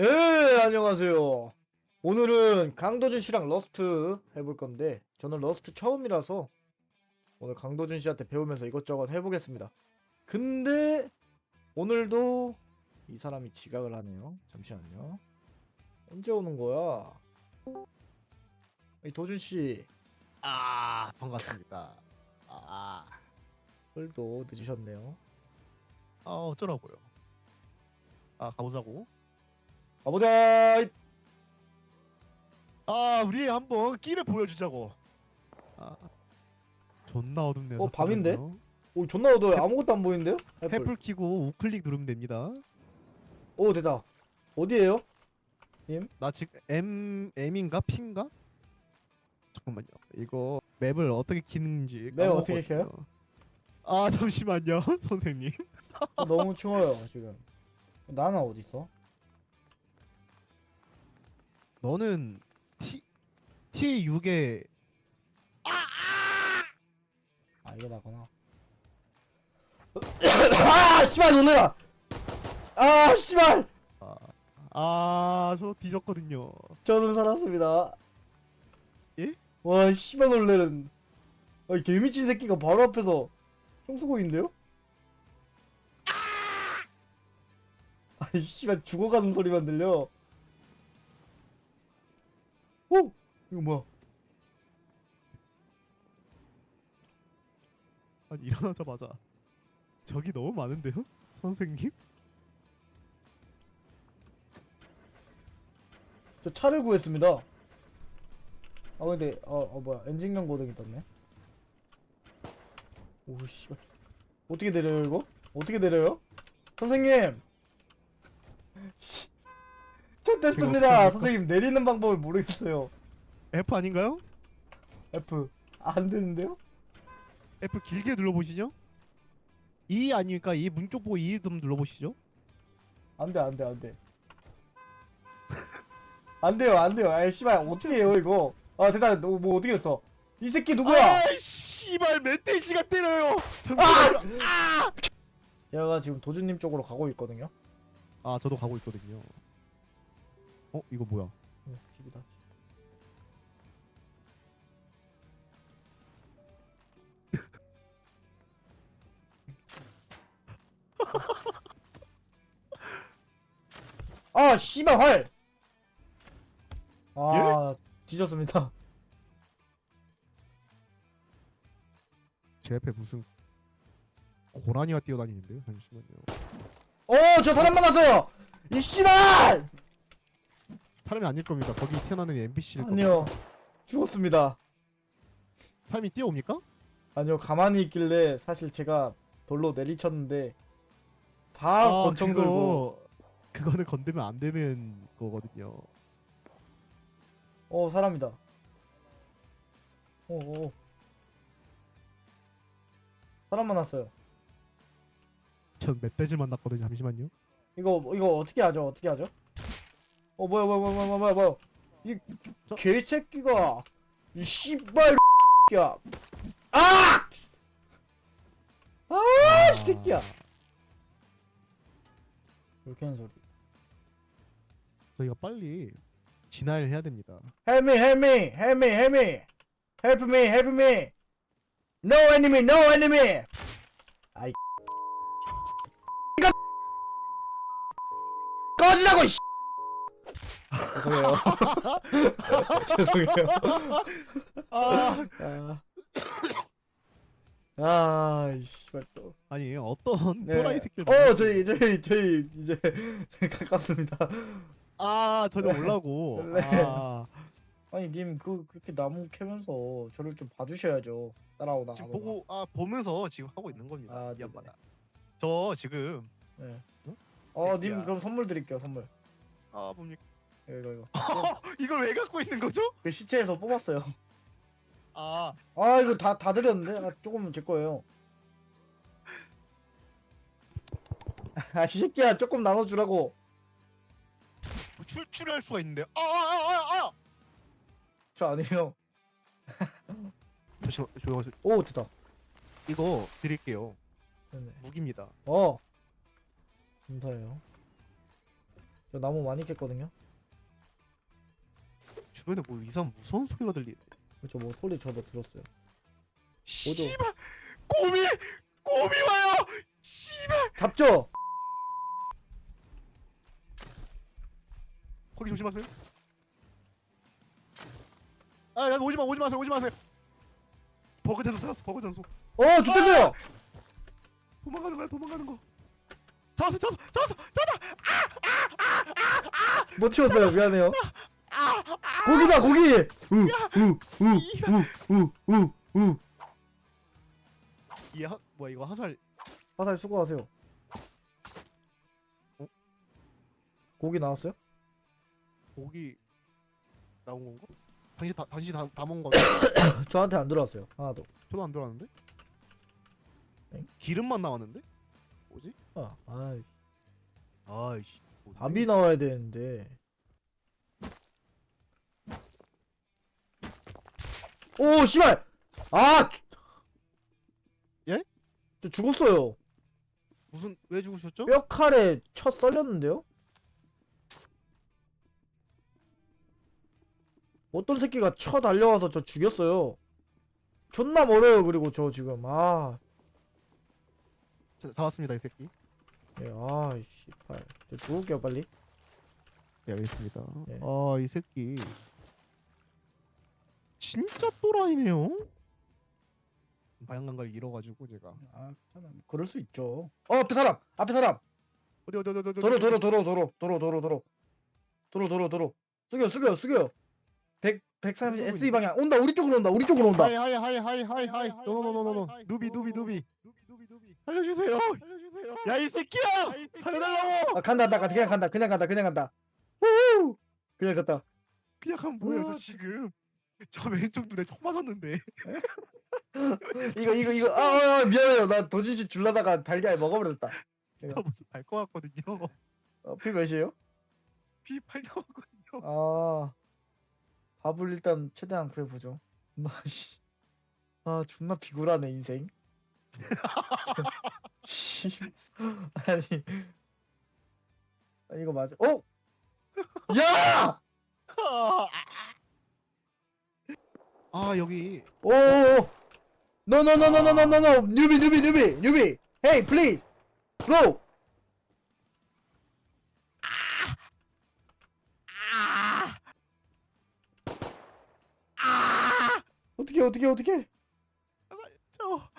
네, 안녕하세요. 오늘은 강도준 씨랑 러스트 해볼 건데, 저는 러스트 처음이라서 오늘 강도준 씨한테 배우면서 이것저것 해보겠습니다. 근데 오늘도 이 사람이 지각을 하네요. 잠시만요. 언제 오는 거야? 이 도준 씨, 아 반갑습니다. 아, 오늘도 늦으셨네요. 아 어쩌라고요? 아 가보자고. 가보자. 이- 아 우리 한번 끼를 보여주자고. 아 존나 어둡네요. 어, 밤인데? 잠깐만요. 오, 존나 어두워요. 아무것도 안 보이는데요? 애플. 햇불 키고 우클릭 누르면 됩니다. 오, 됐다. 어디에요? 나 지금 M M인가 P인가? 잠깐만요. 이거 맵을 어떻게 키는지. 맵 어떻게 까먹었거든요. 아 잠시만요, 선생님. 어, 너무 추워요, 지금. 나나 어디 있어? 너는 T T 6에 아 이게 나구나. 아 씨발 놀래라. 아 씨발. 아저 뒤졌거든요. 저는 살았습니다. 예? 와 씨발 놀래는. 아이 개미친 새끼가 바로 앞에서 총 쏘고 있는데요? 아이 씨발 죽어가는 소리만 들려 오! 이거 뭐야? 아니 일어나자마자. 적이 너무 많은데요, 선생님? 저 차를 구했습니다. 아 근데 어, 어 뭐야. 엔진 경 고등이 떴네. 오 씨발. 어떻게 내려요 이거? 어떻게 내려요? 선생님 저 됐습니다 어떡합니까? 선생님 내리는 방법을 모르겠어요 F 아닌가요? F 안 되는데요? F 길게 눌러보시죠. E 아닙니까? E 문쪽 보고 E 좀 눌러보시죠. 안 돼 안 돼 안 돼 안 돼요 안 돼요 아이 씨발 어떻게 해요 이거 아 됐다 너뭐 어떻게 했어 이 새끼 누구야 아, 씨발 멧돼지가 때려요. 잠깐만요. 아! 얘가 지금 도준님 쪽으로 가고 있거든요 아, 저도 가고 있거든요. 어, 이거 뭐야? 어, 집이다 아 씨발 활! 아 뒤졌습니다 제 옆에 무슨 고라니가 뛰어다니는데요? 잠시만요. 어 저 사람 만났어요! 이 씨발! 사람이 아닐 겁니다. 거기 태어나는 NPC일 겁니다. 아니요 죽었습니다 사람이 뛰어옵니까? 아니요 가만히 있길래 사실 제가 돌로 내리쳤는데 바로 권총 들고 그거 그거는 건드면 안 되는 거거든요. 어 사람이다 어어 사람 만났어요 전 멧돼지 만났거든요. 잠시만요. 이거 이거 어떻게 하죠 어떻게 하죠 어 뭐야 뭐야 뭐야 뭐야 뭐야 뭐야 이 저- 개새끼가 이 씨발 야 아! 아, 이 새끼야. 이렇게 하는 소리. 저희가 빨리 진화를 해야 됩니다. Help me, help me, help me, help me, help me, help me. No enemy, no enemy. 아이 이거 꺼지라고. 이 죄송해요. 죄송해요. 아, 아, 아, 이씨발 또. 아니 어떤 네. 또라이 새끼를 어. 저희 저희 저희 이제 가깝습니다. 아 저는 올라고 네. 아, 아니 님 그 그렇게 나무 캐면서 저를 좀 봐주셔야죠. 따라오다. 지금 보고 아 보면서 지금 하고 있는 겁니다 아, 이 네네. 양반아 저 지금 네. 응? 어, 님. 그럼 선물 드릴게요. 선물. 아 뭡니까 이거 이거 이거. 이걸 왜 갖고 있는 거죠? 그 시체에서 뽑았어요. 아 아 이거 다 다 드렸는데 아, 조금은 제 거예요. 아 이 새끼야 조금 나눠주라고. 뭐 출출할 수가 있는데 아 아 아 아 아, 저 아니에요. 잠시만 조용하세요 오 됐다. 이거 드릴게요 네네. 무기입니다 어. 감사해요. 저 나무 많이 깼거든요. 주변에 뭐 이상 무서운 소리가 들리네. 그렇죠. 뭐 소리 저도 들었어요. 씨발 곰이 곰이 와요. 씨발 잡죠. 거기 조심하세요. 아, 야, 오지 마, 오지 마세요, 오지 마세요. 버그 전소 찾았어, 버그 전소. 어, 죽겠어요. 도망가는 거야, 도망가는 거. 잡았어, 잡았어, 잡았어, 잡았다. 못 치웠어요. 미안해요. 고기다 고기. 우우우우우우우 이 하, 뭐야 이거 화살. 화살 수고하세요. 어? 고기 나왔어요? 고기 나온 건가? 당신 다, 당신 다, 다 먹은 거. 저한테 안 들어왔어요. 하나도. 저도 안 들어왔는데? 엥? 기름만 나왔는데? 뭐지? 아, 아이, 아이씨. 뭔데? 밥이 나와야 되는데. 오, 씨발! 아! 주- 예? 저 죽었어요. 무슨 왜 죽으셨죠? 뼈칼에 쳐 썰렸는데요? 어떤 새끼가 쳐 달려와서 저 죽였어요. 존나 멀어요, 그리고 저 지금. 아, 자, 잡았습니다 이 새끼. 예, 아, 씨발. 저 죽을게요, 빨리. 네 알겠습니다. 네. 아이 새끼. 진짜 또라이네요. 방향감각을 잃어가지고 제가. 아, 괜찮아. 그럴 수 있죠. 어, 앞에 사람! 앞에 사람! 어디 어디 어디 어디 어디. 도로, 도로, 도로, 도로, 도로, 도로, 도로. 도로, 도로, 도로. 숙여, 숙여, 숙여. 100, 130 SE 방향. 온다, 우리 쪽으로 온다, 우리 쪽으로 온다. 하이 하이 하이 하이 하이 하이. 노노노노노노. 누비 누비 누비. 살려주세요. 살려주세요. 야 이 새끼야. 살려달라고. 아, 간다, 간다, 그냥 간다, 그냥 간다, 그냥 간다. 후! 그냥 갔다. 그냥 하면 뭐야 저 지금. 저 왼쪽 눈에 총 맞았는데. 이거, 이거, 이거, 아, 아, 아, 미안해요. 나 도진씨 줄라다가 달걀 먹어버렸다. 나 무슨 발것 같거든요. 어, 피 몇이에요? 피 팔려왔거든요. 아, 밥을 일단 최대한 구해보죠. 나, 씨. 아, 존나 비굴하네, 인생. 씨. 아니. 아, 이거 맞아. 어? 야! 아 여기 오! No, no, no, no, no, no, no, no! 뉴비, 뉴비, 뉴비, 뉴비! Hey, please! Bro! 어떻게, 어떻게, 어떻게? 저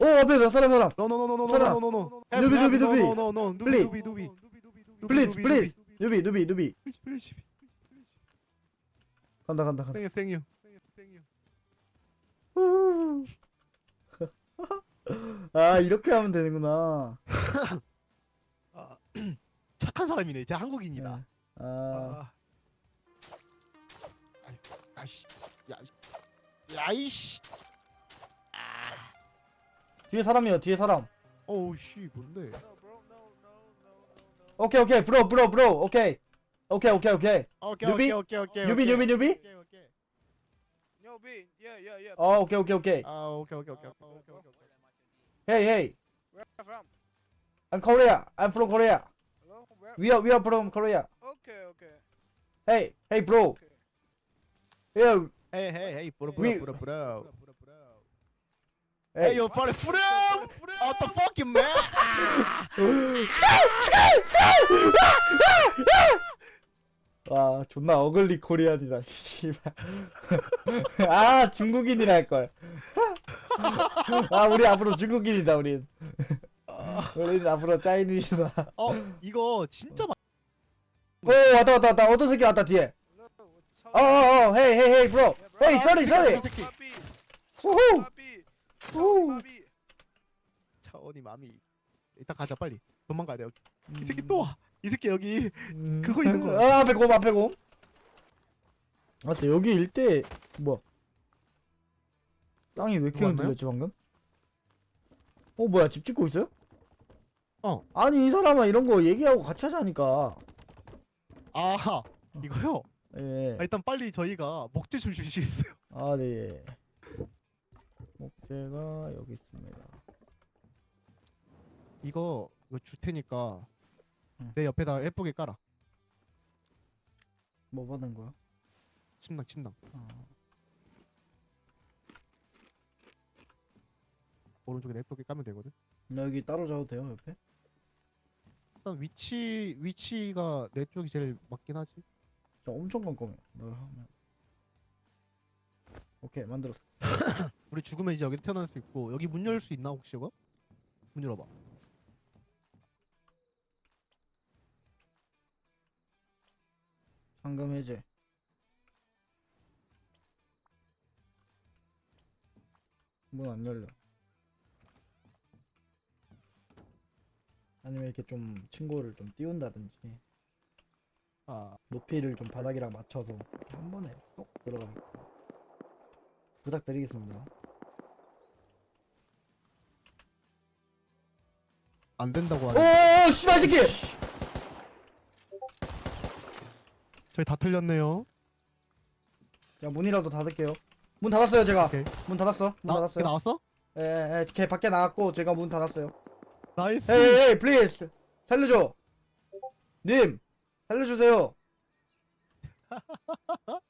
오, 앞에 나 사람, 사람! 노노노노노노노노노 누비, 누비, 누비. 누비. 누비 누비 Please, please! 뉴비, 뉴비, 뉴비. 플리즈 플리즈 간다, 간다, 간다. 생유 생유 아, 이렇게 하면 되는구나. 아 착한 사람이네 제가 한국인이다 아, 아 아유, 아이씨 야 야이씨 뒤에 사람이요, 뒤에 사람. 어우 씨 뭔데 오케이, 오케이, 브로, 브로, 브로, 오케이. 오케이, 오케이, 오케이. 오케이 뉴비? 오케이 오케이 오케이 뉴비, 오케이. 뉴비, 뉴비? 오케이 오케이 No, B. Yeah, yeah, yeah. 어, 오케이, 오케이, 오케이. 아 오케이 오케이 오케이 오케이 오케이 오케이 Hey, hey. Where are you from? I'm Korea. I'm from Korea. Hello? Where? We are, we are from Korea. Okay, okay. Hey, hey, bro. Okay. Yeah, Hey hey hey bro We- bro bro bro Hey. Hey yo buddy bro What the fuck you man 와, 존나 어글리 코리안이다. 씨발. 아, 중국인이라 할 걸. 아, 우리 앞으로 중국인이다, 우린. 우리는 앞으로 짜이니즈다. 어 이거 진짜 많 오, 왔다, 왔다, 왔다. 어떤 새끼 왔다, 뒤에. Hello. What's up? 어, 어, 어, hey, hey, hey, bro. Yeah, bro. Hey, sorry, sorry. 이 새끼 Papi. 우후. 우. Papi. 차원이 맘이 이따 가자 빨리 도망가야 돼 여기 이 새끼 또와이 새끼 여기 그거 있는 거야. 아, 앞에 곰, 앞에 곰. 맞다, 여기 일대, 뭐야. 땅이 왜 이렇게 누구 왔나요? 흔들렸지, 방금? 어, 뭐야, 집 짓고 있어요? 어. 아니, 이 사람아, 이런 거 얘기하고 같이 하자니까. 아 이거요 예. 아, 일단 빨리 저희가 목재 좀 주시겠어요 아, 네. 목재가 여기 있습니다. 이거 이거 줄 테니까 응. 내 옆에다 예쁘게 깔아. 뭐 받은 거야? 침낭 침낭. 어. 오른쪽에 예쁘게 까면 되거든. 나 여기 따로 자도 돼요 옆에? 일단 위치 위치가 내 쪽이 제일 맞긴 하지. 저 엄청 깜깜해. 너 하면. 오케이 만들었어. 우리 죽으면 이제 여기 태어날 수 있고 여기 문 열 수 있나 혹시 이거? 문 열어봐. 잠금 해제. 문 안 열려. 아니면 이렇게 좀 친구를 좀 띄운다든지 아 높이를 좀 바닥이랑 맞춰서 한 번에 똑 들어가 있고 부탁드리겠습니다. 안 된다고 하네. 오 씨발 이 새끼! 저희 다 틀렸네요. 자 문이라도 닫을게요. 문 닫았어요 제가. 오케이. 문 닫았어. 문 나, 걔 닫았어요. 나왔어? 예, 예, 걔 밖에 나갔고 제가 문 닫았어요. 나이스. 에이, 에이, 플리즈 살려줘. 님 살려주세요.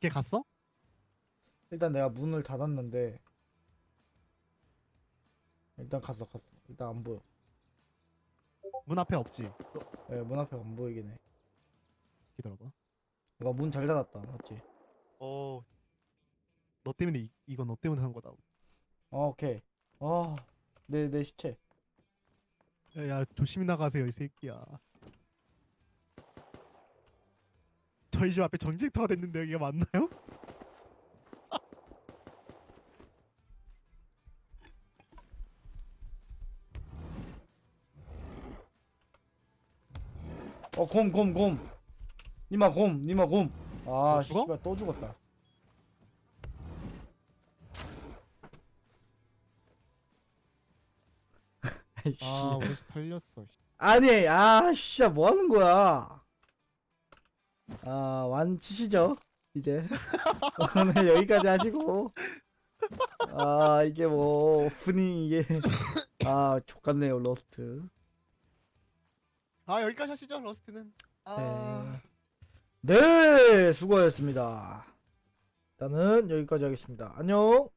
걔 갔어? 일단 내가 문을 닫았는데 일단 갔어 갔어. 일단 안 보여. 문 앞에 없지. 예, 문 앞에 안 보이긴 해. 기다려봐. 이거 문 잘 닫았다, 맞지? 어. 너 때문에 이, 이건 너 때문에 한 거다. 어, 오케이. 아, 내내 시체. 야, 야 조심히 나가세요 이 새끼야. 저희 집 앞에 전쟁터가 됐는데 여기가 맞나요? 어, 곰, 곰, 곰. 니마 곰, 니마 곰. 아, 너 죽어? 씨발 또 죽었다. 아이씨. 아 우리 집 털렸어. 씨. 아니, 아, 씨야, 뭐 하는 거야? 아, 완치시죠? 이제. 오늘 여기까지 하시고. 아, 이게 뭐, 오프닝 이게. 아, 족같네요, 러스트. 아 여기까지 하시죠 러스트는. 아. 네, 수고하셨습니다. 일단은 여기까지 하겠습니다. 안녕!